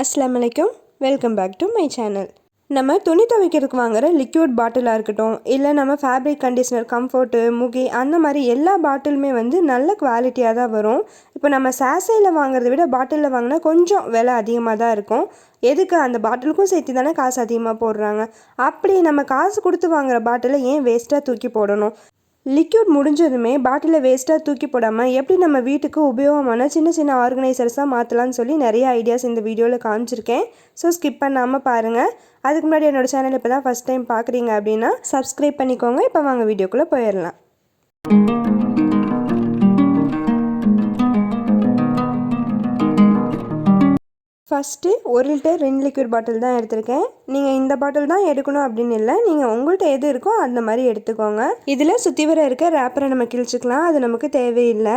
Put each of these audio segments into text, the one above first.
அஸ்லாம் வலைக்கம் welcome back to my channel. நம்ம துணி துவைக்கிறதுக்கு வாங்குற லிக்யூட் பாட்டிலாக இருக்கட்டும் இல்லை நம்ம ஃபேப்ரிக் கண்டிஷனர் கம்ஃபர்ட்டு முகி அந்த மாதிரி எல்லா பாட்டிலுமே வந்து நல்ல குவாலிட்டியாக தான் வரும். இப்போ நம்ம சாசையில் வாங்குறத விட பாட்டிலில் வாங்கினா கொஞ்சம் விலை அதிகமாக தான் இருக்கும். எதுக்கு அந்த பாட்டிலுக்கும் சேர்த்து தானே காசு அதிகமாக போடுறாங்க? அப்படி நம்ம காசு கொடுத்து வாங்குகிற பாட்டிலை ஏன் வேஸ்ட்டாக தூக்கி போடணும்? லிக்யூட் முடிஞ்சதுமே பாட்டிலை வேஸ்ட்டாக தூக்கி போடாமல் எப்படி நம்ம வீட்டுக்கு உபயோகமான சின்ன சின்ன ஆர்கனைசர்ஸாக மாற்றலாம்னு சொல்லி நிறைய ஐடியாஸ் இந்த வீடியோவில் காமிச்சிருக்கேன். ஸோ ஸ்கிப் பண்ணாமல் பாருங்கள் அதுக்கு முன்னாடி என்னோடய சேனல் இப்போ தான் ஃபஸ்ட் டைம் பார்க்குறீங்க அப்படின்னா சப்ஸ்கிரைப் பண்ணிக்கோங்க. இப்போ வாங்க வீடியோக்குள்ளே போயிடலாம். ஃபஸ்ட்டு ஒரு லிட்டர் ரெண்டு லிக்விட் பாட்டில் தான் எடுத்திருக்கேன். நீங்கள் இந்த பாட்டில் தான் எடுக்கணும் அப்படின்னு இல்லை. நீங்கள் உங்கள்கிட்ட எது இருக்கோ அந்த மாதிரி எடுத்துக்கோங்க. இதில் சுற்றி வர இருக்க ரேப்பரை நம்ம கிழிச்சிக்கலாம். அது நமக்கு தேவையில்லை.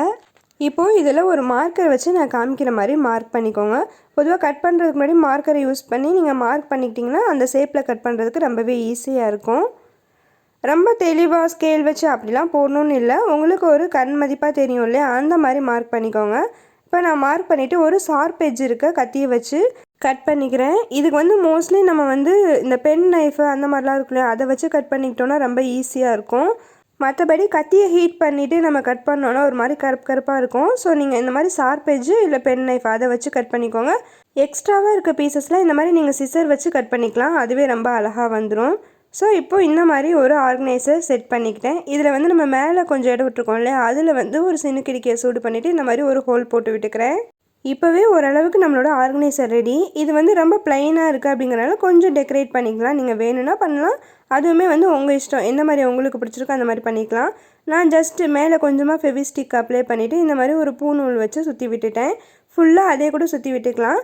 இப்போது இதில் ஒரு மார்க்கர் வச்சு நான் காமிக்கிற மாதிரி மார்க் பண்ணிக்கோங்க. பொதுவாக கட் பண்ணுறதுக்கு முன்னாடி மார்க்கரை யூஸ் பண்ணி நீங்கள் மார்க் பண்ணிக்கிட்டிங்கன்னா அந்த ஷேப்பில் கட் பண்ணுறதுக்கு ரொம்பவே ஈஸியாக இருக்கும். ரொம்ப தெளிவாக ஸ்கேல் வச்சு அப்படிலாம் போடணுன்னு இல்லை. உங்களுக்கு ஒரு கண் மதிப்பாக தெரியும் இல்லையா? அந்த மாதிரி மார்க் பண்ணிக்கோங்க. இப்போ நான் மார்க் பண்ணிவிட்டு ஒரு ஷார்ப் எஜ் இருக்க கத்தியை வச்சு கட் பண்ணிக்கிறேன். இதுக்கு வந்து மோஸ்ட்லி நம்ம வந்து இந்த பென் நைஃபு அந்த மாதிரிலாம் இருக்குல்ல அதை வச்சு கட் பண்ணிக்கிட்டோன்னா ரொம்ப ஈஸியாக இருக்கும். மற்றபடி கத்தியை ஹீட் பண்ணிவிட்டு நம்ம கட் பண்ணோன்னா ஒரு மாதிரி கருப்பு கருப்பாக இருக்கும். ஸோ நீங்கள் இந்த மாதிரி ஷார்ப் எஜ்ஜு இல்லை பென் நைஃப் அதை வச்சு கட் பண்ணிக்கோங்க. எக்ஸ்ட்ராவாக இருக்க பீசஸ்லாம் இந்த மாதிரி நீங்கள் சிசர் வச்சு கட் பண்ணிக்கலாம். அதுவே ரொம்ப அழகாக வந்துடும் ஸோ இப்போது இந்த மாதிரி ஒரு ஆர்கனைசர் செட் பண்ணிக்கிட்டேன். இதில் வந்து நம்ம மேலே கொஞ்சம் இடம் விட்டுருக்கோம் இல்லையா? அதில் வந்து ஒரு சினுக்கிடிக்கையை சூடு பண்ணிவிட்டு இந்த மாதிரி ஒரு ஹோல் போட்டு விட்டுக்கிறேன். இப்போவே ஓரளவுக்கு நம்மளோட ஆர்கனைசர் ரெடி இது வந்து ரொம்ப ப்ளைனாக இருக்குது அப்படிங்கிறனால கொஞ்சம் டெக்கரேட் பண்ணிக்கலாம். நீங்கள் வேணும்னா பண்ணலாம். அதுவுமே வந்து உங்கள் இஷ்டம். எந்த மாதிரி உங்களுக்கு பிடிச்சிருக்கோ அந்த மாதிரி பண்ணிக்கலாம். நான் ஜஸ்ட்டு மேலே கொஞ்சமாக ஃபெவிஸ்டிக் அப்ளை பண்ணிவிட்டு இந்த மாதிரி ஒரு பூநூல் வச்சு சுற்றி விட்டுட்டேன். ஃபுல்லாக அதே கூட சுற்றி விட்டுக்கலாம்.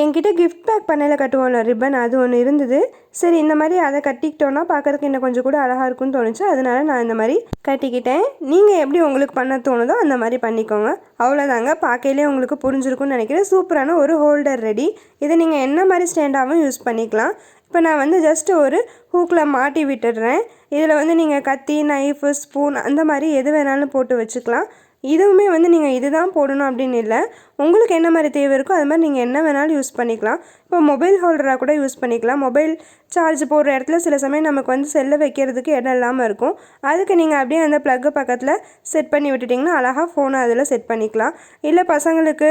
என்கிட்ட கிஃப்ட் பேக் பண்ணையில் கட்டுவோம்ல ரிப்பன் அது ஒன்று இருந்தது. சரி இந்த மாதிரி அதை கட்டிக்கிட்டோன்னா பார்க்குறதுக்கு இன்னும் கொஞ்சம் கூட அழகாக இருக்கும்னு தோணுச்சு. அதனால நான் இந்த மாதிரி கட்டிக்கிட்டேன். நீங்கள் எப்படி உங்களுக்கு பண்ண தோணுதோ அந்த மாதிரி பண்ணிக்கோங்க. அவ்வளோதாங்க பார்க்கையிலே உங்களுக்கு புரிஞ்சிருக்கும்னு நினைக்கிறேன். சூப்பரான ஒரு ஹோல்டர் ரெடி இதை நீங்கள் என்ன மாதிரி ஸ்டாண்டாகவும் யூஸ் பண்ணிக்கலாம். இப்போ நான் வந்து ஜஸ்ட்டு ஒரு ஹூக்கில் மாட்டி விட்டுடுறேன். இதில் வந்து நீங்கள் கத்தி நைஃபு ஸ்பூன் அந்த மாதிரி எது வேணாலும் போட்டு வச்சுக்கலாம். இதுவுமே வந்து நீங்கள் இது தான் போடணும் அப்படின்னு இல்லை. உங்களுக்கு என்ன மாதிரி தேவை இருக்கோ அது மாதிரி நீங்கள் என்ன வேணாலும் யூஸ் பண்ணிக்கலாம். இப்போ மொபைல் ஹோல்டராக கூட யூஸ் பண்ணிக்கலாம். மொபைல் சார்ஜ் போடுற இடத்துல சில சமயம் நமக்கு வந்து செல்லை வைக்கிறதுக்கு இடம் இல்லாமல் இருக்கும். அதுக்கு நீங்கள் அப்படியே அந்த ப்ளக்கு பக்கத்தில் செட் பண்ணி விட்டுட்டிங்கன்னா அழகாக ஃபோனை அதில் செட் பண்ணிக்கலாம். இல்லை பசங்களுக்கு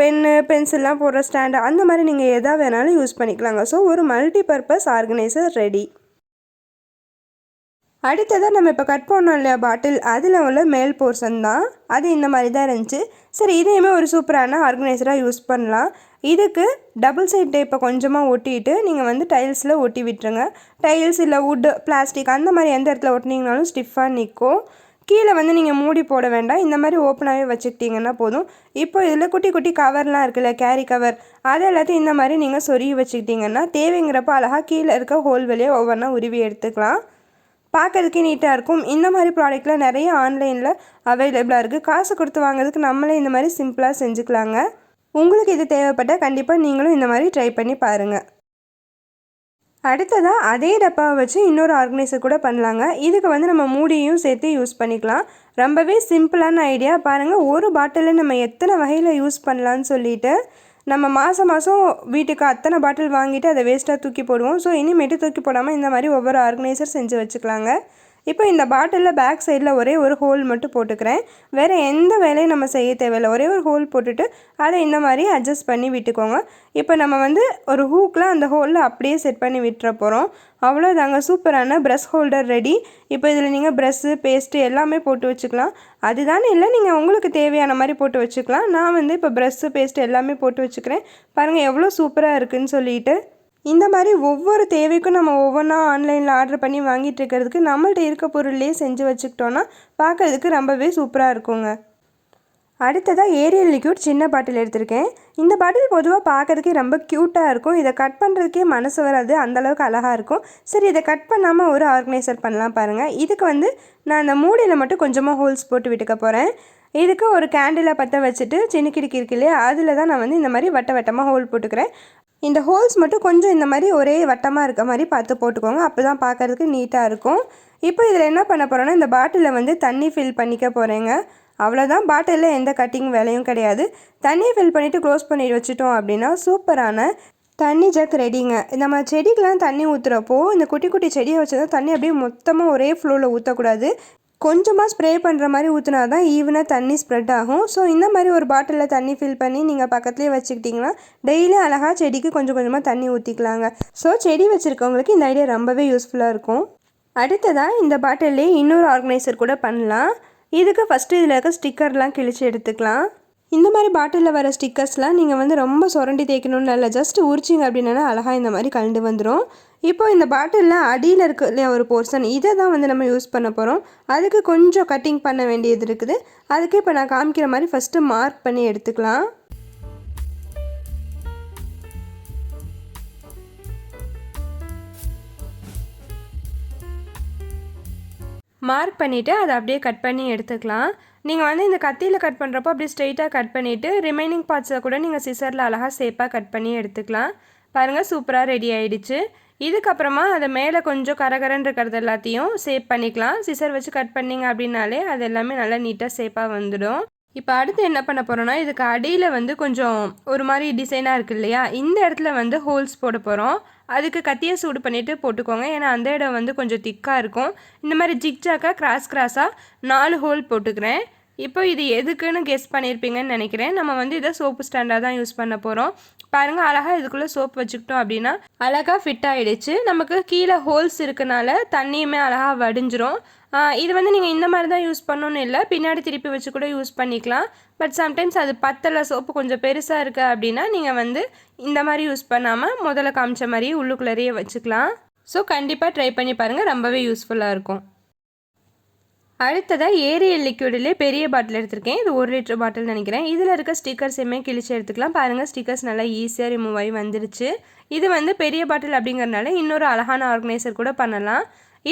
பென்னு பென்சில்லாம் போடுற ஸ்டாண்டு அந்த மாதிரி நீங்கள் எதாக வேணாலும் யூஸ் பண்ணிக்கலாங்க. ஸோ ஒரு மல்டி பர்பஸ் ஆர்கனைசர் ரெடி அடுத்ததாக நம்ம இப்போ கட் பண்ணோம் இல்லையா பாட்டில் அதில் உள்ள மேல் போர்ஷன் தான். அது இந்த மாதிரி தான் இருந்துச்சு. சரி இதையுமே ஒரு சூப்பரான ஆர்கனைசராக யூஸ் பண்ணலாம். இதுக்கு டபுள் சைட் டேப்பை கொஞ்சமாக ஒட்டிட்டு நீங்கள் வந்து டைல்ஸில் ஒட்டி விட்டுருங்க. டைல்ஸ் இல்லை வுட்டு பிளாஸ்டிக் அந்த மாதிரி எந்த இடத்துல ஒட்டினீங்கனாலும் ஸ்டிஃபாக நிற்கும் கீழே வந்து நீங்கள் மூடி போட வேண்டாம். இந்த மாதிரி ஓப்பனாகவே வச்சுக்கிட்டிங்கன்னா போதும். இப்போ இதில் குட்டி குட்டி கவர்லாம் இருக்குல்ல கேரி கவர் அதை எல்லாத்தையும் இந்த மாதிரி நீங்கள் சொருகி வச்சுக்கிட்டிங்கன்னா தேவைங்கிறப்ப அழகாக கீழே இருக்க ஹோல் வழியாக ஒவ்வொன்றா உருவி எடுத்துக்கலாம். பார்க்கறதுக்கே நீட்டாக இருக்கும். இந்த மாதிரி ப்ராடக்ட்லாம் நிறைய ஆன்லைனில் அவைலபிளாக இருக்குது காசு கொடுத்து வாங்குறதுக்கு நம்மளே இந்த மாதிரி சிம்பிளாக செஞ்சுக்கலாங்க. உங்களுக்கு இது தேவைப்பட்டால் கண்டிப்பாக நீங்களும் இந்த மாதிரி ட்ரை பண்ணி பாருங்கள் அடுத்ததாக அதே டப்பாவை வச்சு இன்னொரு ஆர்கனைசர் கூட பண்ணலாங்க. இதுக்கு வந்து நம்ம மூடியும் சேர்த்து யூஸ் பண்ணிக்கலாம். ரொம்பவே சிம்பிளான ஐடியா பாருங்கள் ஒரு பாட்டிலில் நம்ம எத்தனை வகையில் யூஸ் பண்ணலான்னு சொல்லிட்டு நம்ம மாதம் மாதம் வீட்டுக்கு அத்தனை பாட்டில் வாங்கிட்டு அதை வேஸ்ட்டாக தூக்கி போடுவோம். ஸோ இனிமேட்டு தூக்கி போடாமல் இந்த மாதிரி ஒவ்வொரு ஆர்கனைசர் செஞ்சு வச்சுக்கலாங்க. இப்போ இந்த பாட்டிலில் பேக் சைடில் ஒரே ஒரு ஹோல் மட்டும் போட்டுக்கிறேன். வேறு எந்த வேலையும் நம்ம செய்ய தேவையில்லை. ஒரே ஒரு ஹோல் போட்டுட்டு அதை இந்த மாதிரி அட்ஜஸ்ட் பண்ணி விட்டுக்கோங்க. இப்போ நம்ம வந்து ஒரு ஹூக்கில் அந்த ஹோலில் அப்படியே செட் பண்ணி விட்டுற போகிறோம் அவ்வளோதாங்க சூப்பரான ப்ரெஷ் ஹோல்டர் ரெடி இப்போ இதில் நீங்கள் ப்ரெஷ்ஷு பேஸ்ட்டு எல்லாமே போட்டு வச்சுக்கலாம். அதுதானே? இல்லை நீங்கள் உங்களுக்கு தேவையான மாதிரி போட்டு வச்சுக்கலாம். நான் வந்து இப்போ ப்ரெஷ்ஷு பேஸ்ட்டு எல்லாமே போட்டு வச்சுக்கிறேன். பாருங்கள் எவ்வளோ சூப்பராக இருக்குதுன்னு சொல்லிட்டு. இந்த மாதிரி ஒவ்வொரு தேவைக்கும் நம்ம ஒவ்வொன்றா ஆன்லைனில் ஆர்டர் பண்ணி வாங்கிட்டு இருக்கிறதுக்கு நம்மள்ட்ட இருக்க பொருள்லேயே செஞ்சு வச்சுக்கிட்டோன்னா பார்க்குறதுக்கு ரொம்பவே சூப்பராக இருக்குங்க. அடுத்ததாக ஏரியல் லிக்யூட் சின்ன பாட்டில் எடுத்திருக்கேன். இந்த பாட்டில் பொதுவாக பார்க்குறதுக்கே ரொம்ப க்யூட்டாக இருக்கும். இதை கட் பண்ணுறதுக்கே மனசு வராது. அந்தளவுக்கு அழகாக இருக்கும். சரி இதை கட் பண்ணாமல் ஒரு ஆர்கனைசர் பண்ணலாம் பாருங்கள் இதுக்கு வந்து நான் அந்த மூடியில் மட்டும் கொஞ்சமாக ஹோல்ஸ் போட்டு விட்டுக்க போகிறேன் இதுக்கு ஒரு கேண்டிலை பற்ற வச்சுட்டு சின்ன கிடுக்கி இருக்கு இல்லையா? அதில் தான் நான் வந்து இந்த மாதிரி வட்ட வட்டமாக ஹோல் போட்டுக்கிறேன். இந்த ஹோல்ஸ் மட்டும் கொஞ்சம் இந்த மாதிரி ஒரே வட்டமாக இருக்க மாதிரி பார்த்து போட்டுக்கோங்க. அப்போ தான் பார்க்குறதுக்கு நீட்டாக இருக்கும். இப்போ இதில் என்ன பண்ண போகிறோன்னா இந்த பாட்டிலில் வந்து தண்ணி ஃபில் பண்ணிக்க போகிறேங்க அவ்வளோதான் பாட்டிலில் எந்த கட்டிங் வேலையும் கிடையாது. தண்ணியை ஃபில் பண்ணிவிட்டு க்ளோஸ் பண்ணிட்டு வச்சுட்டோம் அப்படின்னா சூப்பரான தண்ணி ஜக் ரெடிங்க நம்ம செடிக்கெலாம் தண்ணி ஊற்றுறப்போ இந்த குட்டி குட்டி செடியை வச்சு தான் தண்ணி அப்படியே மொத்தமாக ஒரே ஃப்ளோவில் ஊற்றக்கூடாது கொஞ்சமாக ஸ்ப்ரே பண்ணுற மாதிரி ஊற்றினா தான் ஈவனாக தண்ணி ஸ்ப்ரெட் ஆகும். ஸோ இந்த மாதிரி ஒரு பாட்டிலில் தண்ணி ஃபில் பண்ணி நீங்கள் பக்கத்துலேயே வச்சுக்கிட்டிங்கன்னா டெய்லி அழகாக செடிக்கு கொஞ்சம் கொஞ்சமாக தண்ணி ஊற்றிக்கலாங்க ஸோ செடி வச்சுருக்கவங்களுக்கு இந்த ஐடியா ரொம்பவே யூஸ்ஃபுல்லாக இருக்கும். அடுத்ததாக இந்த பாட்டிலே இன்னொரு ஆர்கனைசர் கூட பண்ணலாம். இதுக்கு ஃபஸ்ட்டு இதில் இருக்க ஸ்டிக்கர்லாம் கிழிச்சு எடுத்துக்கலாம். இந்த மாதிரி பாட்டிலில் வர ஸ்டிக்கர்ஸ்லாம் நீங்கள் வந்து ரொம்ப சுரண்டி தேய்க்கணும்னு இல்லை ஜஸ்ட் உரிச்சிங்க அப்படின்னா அழகாக இந்த மாதிரி கலந்து வந்துடும் இப்போ இந்த பாட்டிலில் அடியில் இருக்க இல்லையா ஒரு போர்ஷன் இதை தான் வந்து நம்ம யூஸ் பண்ண போகிறோம் அதுக்கு கொஞ்சம் கட்டிங் பண்ண வேண்டியது இருக்குது. அதுக்கு இப்போ நான் காமிக்கிற மாதிரி ஃபஸ்ட்டு மார்க் பண்ணி எடுத்துக்கலாம். மார்க் பண்ணிவிட்டு அதை அப்படியே கட் பண்ணி எடுத்துக்கலாம். நீங்கள் வந்து இந்த கத்தியில் கட் பண்ணுறப்போ அப்படியே ஸ்ட்ரெயிட்டாக கட் பண்ணிவிட்டு ரிமைனிங் பார்ட்ஸை கூட நீங்கள் சிசரில் அழகாக சேஃபாக கட் பண்ணி எடுத்துக்கலாம். பாருங்கள் சூப்பராக ரெடி ஆகிடுச்சு இதுக்கப்புறமா அதை மேலே கொஞ்சம் கரகரன்னு இருக்கிறது எல்லாத்தையும் சேப் பண்ணிக்கலாம். சிசர் வச்சு கட் பண்ணிங்க அப்படின்னாலே அது எல்லாமே நல்லா நீட்டாக சேப்பாக வந்துடும். இப்போ அடுத்து என்ன பண்ண போகிறோன்னா இதுக்கு அடியில் வந்து கொஞ்சம் ஒரு மாதிரி டிசைனாக இருக்குது இல்லையா? இந்த இடத்துல வந்து ஹோல்ஸ் போட போகிறோம் அதுக்கு கத்தியை சூடு பண்ணிவிட்டு போட்டுக்கோங்க. ஏன்னா அந்த இடம் வந்து கொஞ்சம் திக்காக இருக்கும். இந்த மாதிரி ஜிக்ஜாக்காக கிராஸ் கிராஸாக நாலு ஹோல் போட்டுக்கிறேன். இப்போ இது எதுக்குன்னு கெஸ் பண்ணியிருப்பீங்கன்னு நினைக்கிறேன். நம்ம வந்து இதை சோப்பு ஸ்டாண்டாக தான் யூஸ் பண்ண போகிறோம் பாருங்கள் அழகாக இதுக்குள்ளே சோப் வச்சுக்கிட்டோம் அப்படின்னா அழகாக ஃபிட் ஆகிடுச்சு நமக்கு கீழே ஹோல்ஸ் இருக்கனால தண்ணியுமே அழகாக வடிஞ்சிரும். இது வந்து நீங்கள் இந்த மாதிரி தான் யூஸ் பண்ணணும்னு இல்லை பின்னாடி திருப்பி வச்சு கூட யூஸ் பண்ணிக்கலாம். பட் சம்டைம்ஸ் அது பத்தலை சோப்பு கொஞ்சம் பெருசாக இருக்குது அப்படின்னா நீங்கள் வந்து இந்த மாதிரி யூஸ் பண்ணாமல் முதல்ல காமிச்ச மாதிரியே உள்ளுக்குள்ளேயே வச்சுக்கலாம். ஸோ கண்டிப்பாக ட்ரை பண்ணி பாருங்கள் ரொம்பவே யூஸ்ஃபுல்லாக இருக்கும். அடுத்ததாக ஏரியல் லிக்யூடிலே பெரிய பாட்டில் எடுத்திருக்கேன். இது ஒரு லிட்டர் பாட்டில் நினைக்கிறேன். இதில் இருக்க ஸ்டிக்கர்ஸையுமே கிழிச்சு எடுத்துக்கலாம். பாருங்கள் ஸ்டிக்கர்ஸ் நல்லா ஈஸியாக ரிமூவ் ஆகி வந்துருச்சு. இது வந்து பெரிய பாட்டில் அப்படிங்கிறனால இன்னொரு அழகான ஆர்கனைசர் கூட பண்ணலாம்.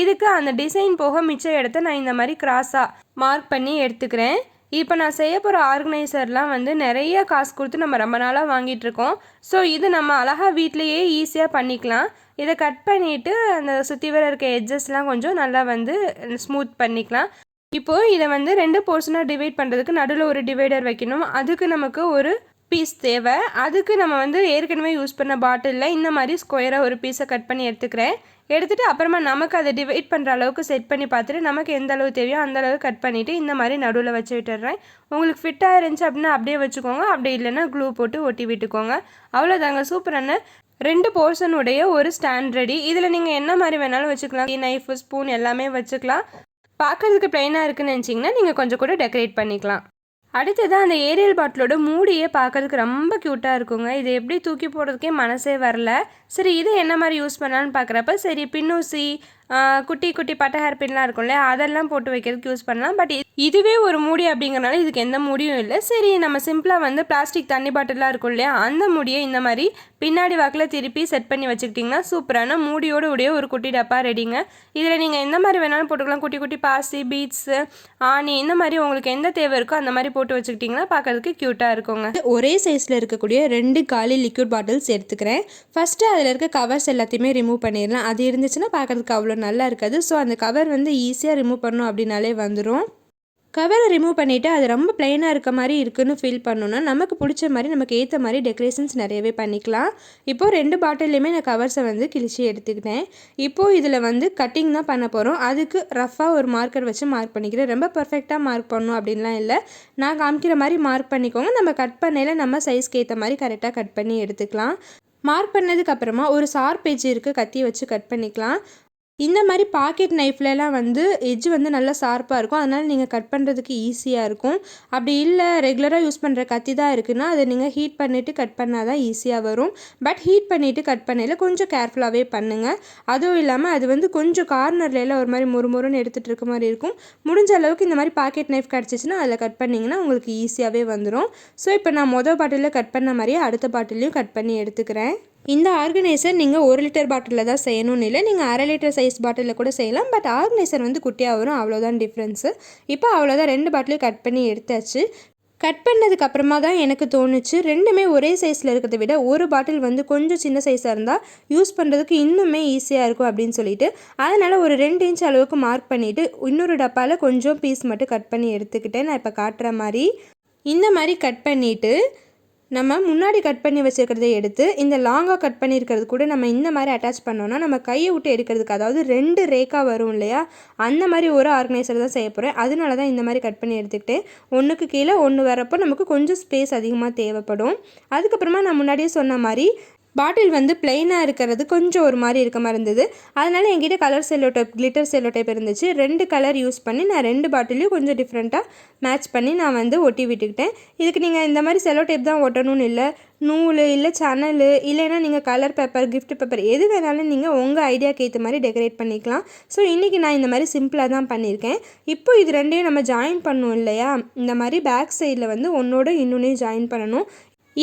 இதுக்கு அந்த டிசைன் போக மிச்ச இடத்த நான் இந்த மாதிரி கிராஸாக மார்க் பண்ணி எடுத்துக்கிறேன். இப்போ நான் செய்ய போகிற ஆர்கனைசர்லாம் வந்து நிறைய காசு கொடுத்து நம்ம ரொம்ப நாளாக வாங்கிட்டு இருக்கோம். ஸோ இது நம்ம அழகாக வீட்லேயே ஈஸியாக பண்ணிக்கலாம். இதை கட் பண்ணிவிட்டு அந்த சுற்றி வர இருக்க எட்ஜஸ்லாம் கொஞ்சம் நல்லா வந்து ஸ்மூத் பண்ணிக்கலாம். இப்போது இதை வந்து ரெண்டு போர்ஷனாக டிவைட் பண்ணுறதுக்கு நடுவில் ஒரு டிவைடர் வைக்கணும். அதுக்கு நமக்கு ஒரு பீஸ் தேவை. அதுக்கு நம்ம வந்து ஏற்கனவே யூஸ் பண்ண பாட்டிலில் இந்த மாதிரி ஸ்கொயராக ஒரு பீஸை கட் பண்ணி எடுத்துக்கிறேன். எடுத்துகிட்டு அப்புறமா நமக்கு அதை டிவைட் பண்ணுற அளவுக்கு செட் பண்ணி பார்த்துட்டு நமக்கு எந்த அளவு தேவையோ அந்த அளவு கட் பண்ணிவிட்டு இந்த மாதிரி நடுவில் வச்சு விட்டுடுறேன். உங்களுக்கு ஃபிட்டாக இருந்துச்சு அப்படின்னா அப்படியே வச்சுக்கோங்க. அப்படி இல்லைன்னா க்ளூ போட்டு ஒட்டி விட்டுக்கோங்க. அவ்வளோதாங்க சூப்பரான ரெண்டு போர்ஷனுடைய ஒரு ஸ்டாண்ட் ரெடி இதில் நீங்கள் என்ன மாதிரி வேணாலும் வச்சுக்கலாம். நைஃபு ஸ்பூன் எல்லாமே வச்சுக்கலாம். பார்க்குறதுக்கு ப்ளைனாக இருக்குன்னு நினச்சிங்கன்னா நீங்கள் கொஞ்சம் கூட டெக்கரேட் பண்ணிக்கலாம். அடுத்தது அந்த ஏரியல் பாட்டிலோட மூடியே பார்க்கறதுக்கு ரொம்ப க்யூட்டாக இருக்குங்க. இது எப்படி தூக்கி போடுறதுக்கே மனசே வரல. சரி இது என்ன மாதிரி யூஸ் பண்ணலான்னு பார்க்குறப்ப சரி பின்னூசி குட்டி குட்டி பட்டை ஹேர் பின்லாம் இருக்கும்ல அதெல்லாம் போட்டு வைக்கிறதுக்கு யூஸ் பண்ணலாம். பட் இதுவே ஒரு மூடி அப்படிங்கிறனால இதுக்கு எந்த மூடியும் இல்லை. சரி நம்ம சிம்பிளாக வந்து பிளாஸ்டிக் தண்ணி பாட்டிலாம் இருக்கும் இல்லையா அந்த மூடியை இந்த மாதிரி பின்னாடி வாக்கில் திருப்பி செட் பண்ணி வச்சுக்கிட்டிங்கன்னா சூப்பரான மூடியோடு உடைய ஒரு குட்டி டப்பா ரெடிங்க இதில் நீங்கள் எந்த மாதிரி வேணாலும் போட்டுக்கலாம். குட்டி குட்டி பாசி பீட்ஸு ஆணி இந்த மாதிரி உங்களுக்கு எந்த தேவை இருக்கோ அந்த மாதிரி போட்டு வச்சுக்கிட்டிங்கன்னா பார்க்கறதுக்கு க்யூட்டாக இருக்குங்க. ஒரே சைஸில் இருக்கக்கூடிய ரெண்டு காலி லிக்விட் பாட்டில்ஸ் எடுத்துக்கிறேன். ஃபஸ்ட்டு அதில் இருக்க கவர்ஸ் எல்லாத்தையுமே ரிமூவ் பண்ணிடலாம். அது இருந்துச்சுன்னா பார்க்கறதுக்கு அவ்வளோ நல்லா இருக்காது. ஸோ அந்த கவர் வந்து ஈஸியாக ரிமூவ் பண்ணும் அப்படின்னாலே வந்துடும் கவரை ரிமூவ் பண்ணிவிட்டு அது ரொம்ப பிளெயினாக இருக்க மாதிரி இருக்குன்னு ஃபீல் பண்ணோன்னா நமக்கு பிடிச்ச மாதிரி நமக்கு ஏற்ற மாதிரி டெக்கரேஷன்ஸ் நிறையவே பண்ணிக்கலாம். இப்போது ரெண்டு பாட்டில்லையுமே நான் கவர்ஸை வந்து கிழிச்சு எடுத்துக்கிட்டேன். இப்போது இதில் வந்து கட்டிங் தான் பண்ண போகிறோம் அதுக்கு ரஃபாக ஒரு மார்க்கர் வச்சு மார்க் பண்ணிக்கிறேன். ரொம்ப பர்ஃபெக்டாக மார்க் பண்ணணும் அப்படின்லாம் இல்லை. நான் காமிக்கிற மாதிரி மார்க் பண்ணிக்கோங்க. நம்ம கட் பண்ணையில் நம்ம சைஸ்க்கு ஏற்ற மாதிரி கரெக்டாக கட் பண்ணி எடுத்துக்கலாம். மார்க் பண்ணதுக்கப்புறமா ஒரு சார் பேஜ் இருக்குது கத்தி வச்சு கட் பண்ணிக்கலாம். இந்த மாதிரி பாக்கெட் நைஃப்லலாம் வந்து எஜ்ஜு வந்து நல்லா ஷார்ப்பாக இருக்கும். அதனால் நீங்கள் கட் பண்ணுறதுக்கு ஈஸியாக இருக்கும். அப்படி இல்லை ரெகுலராக யூஸ் பண்ணுற கத்தி தான் இருக்குன்னா அதை நீங்கள் ஹீட் பண்ணிவிட்டு கட் பண்ணால் தான் ஈஸியாக வரும். பட் ஹீட் பண்ணிவிட்டு கட் பண்ணையில் கொஞ்சம் கேர்ஃபுல்லாகவே பண்ணுங்கள் அதுவும் இல்லாமல் அது வந்து கொஞ்சம் கார்னர்லாம் ஒரு மாதிரி முறுமுறுன்னு எடுத்துகிட்டு இருக்க மாதிரி இருக்கும். முடிஞ்ச அளவுக்கு இந்த மாதிரி பாக்கெட் நைஃப் கிடச்சிச்சின்னா அதில் கட் பண்ணிங்கன்னா உங்களுக்கு ஈஸியாகவே வந்துடும் ஸோ இப்போ நான் மொதல் பாட்டிலில் கட் பண்ண மாதிரியே அடுத்த பாட்டிலையும் கட் பண்ணி எடுத்துக்கிறேன். இந்த ஆர்கனைசர் நீங்கள் ஒரு லிட்டர் பாட்டிலில் தான் செய்யணும்னு இல்லை நீங்கள் அரை லிட்டர் சைஸ் பாட்டிலில் கூட செய்யலாம். பட் ஆர்கனைசர் வந்து குட்டியாக வரும் அவ்வளோதான் டிஃப்ரென்ஸு இப்போ அவ்வளோதான் ரெண்டு பாட்டிலையும் கட் பண்ணி எடுத்தாச்சு. கட் பண்ணதுக்கு அப்புறமா தான் எனக்கு தோணுச்சு ரெண்டுமே ஒரே சைஸில் இருக்கிறத விட ஒரு பாட்டில் வந்து கொஞ்சம் சின்ன சைஸாக இருந்தால் யூஸ் பண்ணுறதுக்கு இன்னுமே ஈஸியாக இருக்கும் அப்படின்னு சொல்லிட்டு அதனால் ஒரு ரெண்டு இன்ச் அளவுக்கு மார்க் பண்ணிவிட்டு இன்னொரு டப்பாவில் கொஞ்சம் பீஸ் மட்டும் கட் பண்ணி எடுத்துக்கிட்டேன். நான் இப்போ காட்டுற மாதிரி. இந்த மாதிரி கட் பண்ணிவிட்டு நம்ம முன்னாடி கட் பண்ணி வச்சுருக்கிறத எடுத்து இந்த லாங்காக கட் பண்ணியிருக்கிறது கூட நம்ம இந்த மாதிரி அட்டாச் பண்ணோன்னா நம்ம கையை விட்டு எடுக்கிறதுக்கு அதாவது ரெண்டு ரேக்காக வரும் இல்லையா? அந்த மாதிரி ஒரு ஆர்கனைசர் தான் செய்ய போகிறேன் அதனால தான் இந்த மாதிரி கட் பண்ணி எடுத்துக்கிட்டேன். ஒன்றுக்கு கீழே ஒன்று வரப்போ நமக்கு கொஞ்சம் ஸ்பேஸ் அதிகமாக தேவைப்படும். அதுக்கப்புறமா நான் முன்னாடியே சொன்ன மாதிரி பாட்டில் வந்து பிளெயினாக இருக்கிறது கொஞ்சம் ஒரு மாதிரி இருக்க மாதிரி இருந்தது. அதனால் என்கிட்ட colour cello type glitter cello type இருந்துச்சு. ரெண்டு கலர் யூஸ் பண்ணி நான் ரெண்டு பாட்டிலையும் கொஞ்சம் டிஃப்ரெண்ட்டாக மேட்ச் பண்ணி நான் வந்து ஒட்டி விட்டுக்கிட்டேன். இதுக்கு நீங்கள் இந்த மாதிரி செல்லோ டைப் தான் ஒட்டணும்னு இல்லை நூல் இல்லை சனல் இல்லைன்னா நீங்கள் கலர் பேப்பர் கிஃப்ட் பேப்பர் எது வேணாலும் நீங்கள் உங்கள் ஐடியாக்கு ஏற்ற மாதிரி டெக்கரேட் பண்ணிக்கலாம். ஸோ இன்றைக்கி நான் இந்த மாதிரி சிம்பிளாக தான் பண்ணியிருக்கேன். இப்போ இது ரெண்டையும் நம்ம ஜாயின் பண்ணோம் இல்லையா? இந்த மாதிரி பேக் சைடில் வந்து ஒன்றோட இன்னொன்னே ஜாயின் பண்ணணும்.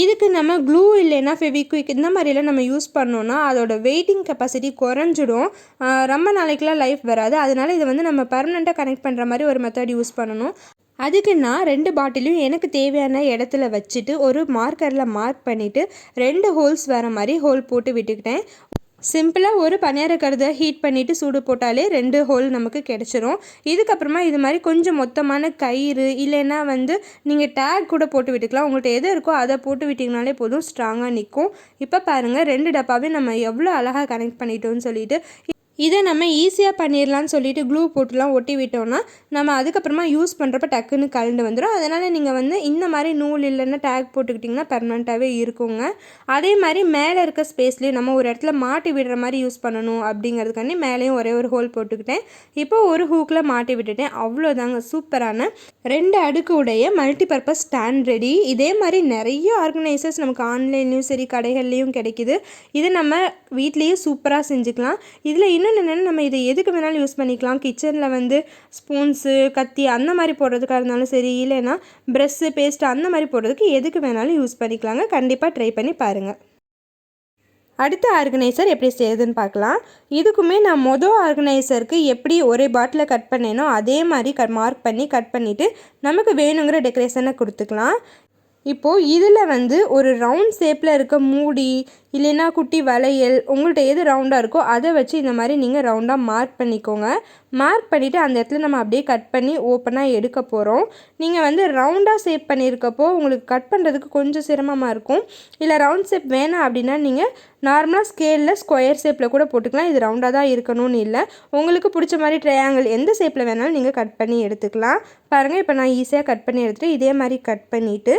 இதுக்கு நம்ம க்ளூ இல்லைன்னா ஃபெவிக்விக் இந்த மாதிரிலாம் நம்ம யூஸ் பண்ணோன்னா அதோட வெயிட்டிங் கெப்பாசிட்டி குறைஞ்சிடும். ரொம்ப நாளைக்கெலாம் லைஃப் வராது. அதனால இதை வந்து நம்ம பர்மனெண்ட்டாக கனெக்ட் பண்ணுற மாதிரி ஒரு மெத்தட் யூஸ் பண்ணணும். அதுக்கு நான் ரெண்டு பாட்டிலையும் எனக்கு தேவையான இடத்துல வச்சுட்டு ஒரு மார்க்கரில் மார்க் பண்ணிவிட்டு ரெண்டு ஹோல்ஸ் வர மாதிரி ஹோல் போட்டு விட்டுக்கிட்டேன். சிம்பிளாக ஒரு பணியாரக்கருதை ஹீட் பண்ணிவிட்டு சூடு போட்டாலே ரெண்டு ஹோல் நமக்கு கிடச்சிரும். இதுக்கப்புறமா இது மாதிரி கொஞ்சம் மொத்தமான கயிறு இல்லைன்னா வந்து நீங்கள் டேக் கூட போட்டு விட்டுக்கலாம். உங்கள்கிட்ட எது இருக்கோ அதை போட்டு விட்டிங்கனாலே போதும் ஸ்ட்ராங்காக நிற்கும் இப்போ பாருங்கள் ரெண்டு டப்பாவே நம்ம எவ்வளோ அழகாக கனெக்ட் பண்ணிட்டோம்னு சொல்லிட்டு இதை நம்ம ஈஸியாக பண்ணிடலான்னு சொல்லிட்டு க்ளூ போட்டுலாம் ஒட்டி விட்டோம்னா நம்ம அதுக்கப்புறமா யூஸ் பண்ணுறப்ப டக்குன்னு கலண்டு வந்துடும் அதனால் நீங்கள் வந்து இந்த மாதிரி நூல் இல்லைன்னா டேக் போட்டுக்கிட்டிங்கன்னா பர்மனெண்ட்டாகவே இருக்குங்க. அதே மாதிரி மேலே இருக்க ஸ்பேஸ்லேயும் நம்ம ஒரு இடத்துல மாட்டி விடுற மாதிரி யூஸ் பண்ணணும் அப்படிங்கிறதுக்காண்டி மேலேயும் ஒரே ஒரு ஹோல் போட்டுக்கிட்டேன். இப்போ ஒரு ஹூக்கில் மாட்டி விட்டுட்டேன். அவ்வளோதாங்க சூப்பரான. ரெண்டு அடுக்கு உடைய மல்டி பர்பஸ் ஸ்டாண்ட் ரெடி இதே மாதிரி நிறைய ஆர்கனைசர்ஸ் நமக்கு ஆன்லைன்லேயும் சரி கடைகள்லேயும் கிடைக்குது. இதை நம்ம வீட்லேயும் சூப்பராக செஞ்சுக்கலாம். இதில் இன்னொன்று என்னென்னா நம்ம இதை எதுக்கு வேணாலும் யூஸ் பண்ணிக்கலாம். கிச்சனில் வந்து ஸ்பூன்ஸு கத்தி அந்த மாதிரி போடுறதுக்காக இருந்தாலும் சரி இல்லைன்னா ப்ரெஷ்ஷு பேஸ்ட்டு அந்த மாதிரி போடுறதுக்கு எதுக்கு வேணாலும் யூஸ் பண்ணிக்கலாங்க. கண்டிப்பாக ட்ரை பண்ணி பாருங்கள் அடுத்த ஆர்கனைசர் எப்படி செய்யுதுன்னு பார்க்கலாம். இதுக்குமே நான் மொதல் ஆர்கனைசருக்கு எப்படி ஒரே பாட்டில் கட் பண்ணேனோ அதே மாதிரி க மார்க் பண்ணி கட் பண்ணிவிட்டு நமக்கு வேணுங்கிற டெக்கரேஷனை கொடுத்துக்கலாம். இப்போது இதில் வந்து ஒரு ரவுண்ட் ஷேப்பில் இருக்க மூடி இல்லைன்னா குட்டி வளையல் உங்கள்கிட்ட எது ரவுண்டாக இருக்கோ அதை வச்சு இந்த மாதிரி நீங்கள் ரவுண்டாக மார்க் பண்ணிக்கோங்க. மார்க் பண்ணிவிட்டு அந்த இடத்துல நம்ம அப்படியே கட் பண்ணி ஓப்பனாக எடுக்க போகிறோம் நீங்கள் வந்து ரவுண்டாக ஷேப் பண்ணியிருக்கப்போ உங்களுக்கு கட் பண்ணுறதுக்கு கொஞ்சம் சிரமமாக இருக்கும். இல்லை ரவுண்ட் ஷேப் வேணாம் அப்படின்னா நீங்கள் நார்மலாக ஸ்கேலில் ஸ்கொயர் ஷேப்பில் கூட போட்டுக்கலாம். இது ரவுண்டாக தான் இருக்கணும்னு இல்லை. உங்களுக்கு பிடிச்ச மாதிரி ட்ரையாங்கிள் எந்த ஷேப்பில் வேணாலும் நீங்கள் கட் பண்ணி எடுத்துக்கலாம். பாருங்கள் இப்போ நான் ஈஸியாக கட் பண்ணி எடுத்துகிட்டு இதே மாதிரி கட் பண்ணிவிட்டு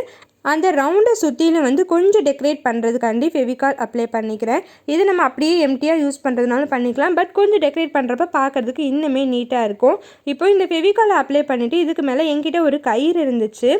அந்த ரவுண்டை சுற்றிலும் வந்து கொஞ்சம் டெக்கரேட் பண்ணுறதுக்காண்டி ஃபெவிகால் அப்ளை பண்ணிக்கிறேன். இது நம்ம அப்படியே எம்டியாக யூஸ் பண்ணுறதுனால பண்ணிக்கலாம். பட் கொஞ்சம் டெக்கரேட் பண்ணுறப்ப பார்க்குறதுக்கு இன்னுமே நீட்டாக இருக்கும். இப்போ இந்த ஃபெவிகாலை அப்ளை பண்ணிவிட்டு இதுக்கு மேலே என்கிட்ட ஒரு கயிறு இருந்துச்சு.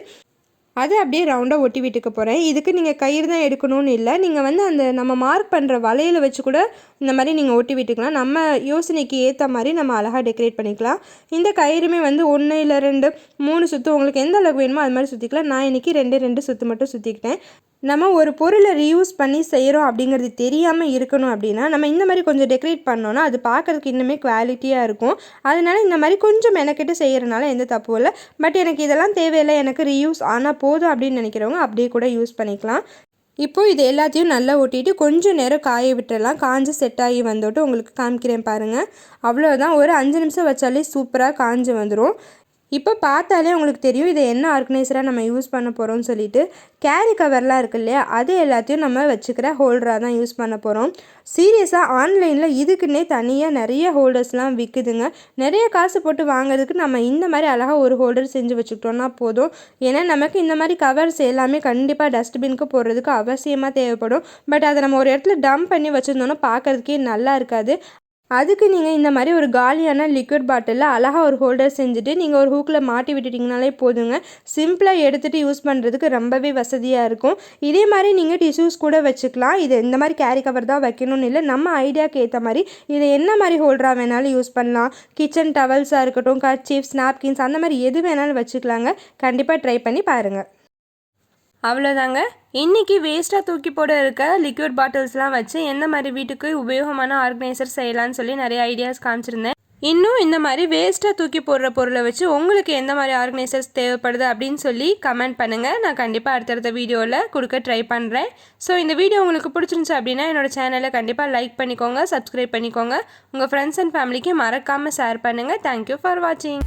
அதை அப்படியே ரவுண்டாக ஒட்டி விட்டுக்க போகிறேன் இதுக்கு நீங்கள் கயிறு தான் எடுக்கணும்னு இல்லை. நீங்கள் வந்து அந்த நம்ம மார்க் பண்ணுற வளையலை வச்சு கூட இந்த மாதிரி நீங்கள் ஒட்டி விட்டுக்கலாம். நம்ம யோசனைக்கு ஏற்ற மாதிரி நம்ம அழகாக டெக்கரேட் பண்ணிக்கலாம். இந்த கயிறுமே வந்து ஒன்று இல்லை ரெண்டு மூணு சுற்று உங்களுக்கு எந்த அளவுக்கு வேணுமோ அது மாதிரி சுற்றிக்கலாம் நான் இன்றைக்கி ரெண்டு ரெண்டு சுற்று மட்டும் சுற்றிக்கிட்டேன் நம்ம ஒரு பொருளை ரீயூஸ் பண்ணி செய்கிறோம் அப்படிங்கிறது தெரியாமல் இருக்கணும் அப்படின்னா நம்ம இந்த மாதிரி கொஞ்சம் டெக்கரேட் பண்ணோன்னா அது பார்க்குறதுக்கு இன்னுமே குவாலிட்டியாக இருக்கும். அதனால இந்த மாதிரி கொஞ்சம் மெனக்கெட்டு செய்கிறனால எந்த தப்பும் இல்லை. பட் எனக்கு இதெல்லாம் தேவையில்லை எனக்கு ரீயூஸ் ஆனால் போதும் அப்படின்னு நினைக்கிறவங்க அப்படியே கூட யூஸ் பண்ணிக்கலாம். இப்போ இது எல்லாத்தையும் நல்லா ஒட்டிட்டு கொஞ்சம் நேரம் காய விட்டுடலாம். காஞ்சு செட் ஆகி வந்துட்டு உங்களுக்கு காமிக்கிறேன் பாருங்கள் அவ்வளோதான் ஒரு அஞ்சு நிமிஷம் வச்சாலே சூப்பராக காஞ்சு வந்துடும் இப்போ பார்த்தாலே உங்களுக்கு தெரியும் இதை என்ன ஆர்கனைசராக நம்ம யூஸ் பண்ண போகிறோம்னு சொல்லிட்டு கேரி கவர்லாம் இருக்கு இல்லையா அது எல்லாத்தையும் நம்ம வச்சுக்கிற ஹோல்டராக தான் யூஸ் பண்ண போகிறோம் சீரியஸாக ஆன்லைனில் இதுக்குன்னே தனியாக நிறைய ஹோல்டர்ஸ்லாம் விற்குதுங்க நிறைய காசு போட்டு வாங்குறதுக்கு நம்ம இந்த மாதிரி அழகாக ஒரு ஹோல்டர் செஞ்சு வச்சுக்கிட்டோம்னா போதும். ஏன்னா நமக்கு இந்த மாதிரி கவர்ஸ் எல்லாமே கண்டிப்பாக டஸ்ட்பினுக்கு போடுறதுக்கு அவசியமாக தேவைப்படும். பட் அதை நம்ம ஒரு இடத்துல டம்ப் பண்ணி வச்சுருந்தோன்னா பார்க்குறதுக்கே நல்லா இருக்காது. அதுக்கு நீங்கள் இந்த மாதிரி ஒரு காலியான லிக்விட் பாட்டிலில் அழகாக ஒரு ஹோல்டர் செஞ்சுட்டு நீங்கள் ஒரு ஹூக்கில் மாட்டி விட்டுட்டிங்கனாலே போதுங்க. சிம்பிளாக எடுத்துகிட்டு யூஸ் பண்ணுறதுக்கு ரொம்பவே வசதியாக இருக்கும். இதே மாதிரி நீங்கள் டிஷ்யூஸ் கூட வச்சுக்கலாம். இது இந்த மாதிரி கேரி கவர் தான் வைக்கணும்னு இல்லை நம்ம ஐடியாவுக்கு ஏற்ற மாதிரி இதை என்ன மாதிரி ஹோல்டராக வேணாலும் யூஸ் பண்ணலாம். கிச்சன் டவல்ஸாக இருக்கட்டும் கர்ச்சீஃப்ஸ் ஸ்னாப்கின்ஸ் அந்த மாதிரி எது வேணாலும் வச்சுக்கலாங்க. கண்டிப்பாக ட்ரை பண்ணி பாருங்கள் அவ்வளோதாங்க இன்றைக்கி வேஸ்ட்டாக தூக்கி போட இருக்க லிக்விட் பாட்டில்ஸ்லாம் வச்சு எந்த மாதிரி வீட்டுக்கு உபயோகமான ஆர்கனைசர் செய்யலாம்னு சொல்லி நிறைய ஐடியாஸ் காமிச்சிருந்தேன். இன்னும் இந்த மாதிரி வேஸ்ட்டாக தூக்கி போடுற பொருளை வச்சு உங்களுக்கு எந்த மாதிரி ஆர்கனைசர்ஸ் தேவைப்படுது அப்படின்னு சொல்லி கமெண்ட் பண்ணுங்கள் நான் கண்டிப்பாக அடுத்தடுத்த வீடியோவில் கொடுக்க ட்ரை பண்ணுறேன் ஸோ இந்த வீடியோ உங்களுக்கு பிடிச்சிருந்துச்சு அப்படின்னா என்னோட சேனலை கண்டிப்பாக லைக் பண்ணிக்கோங்க சப்ஸ்கிரைப் பண்ணிக்கோங்க. உங்கள் ஃப்ரெண்ட்ஸ் அண்ட் ஃபேமிலிக்கு மறக்காமல் ஷேர் பண்ணுங்கள் தேங்க்யூ ஃபார் வாட்சிங்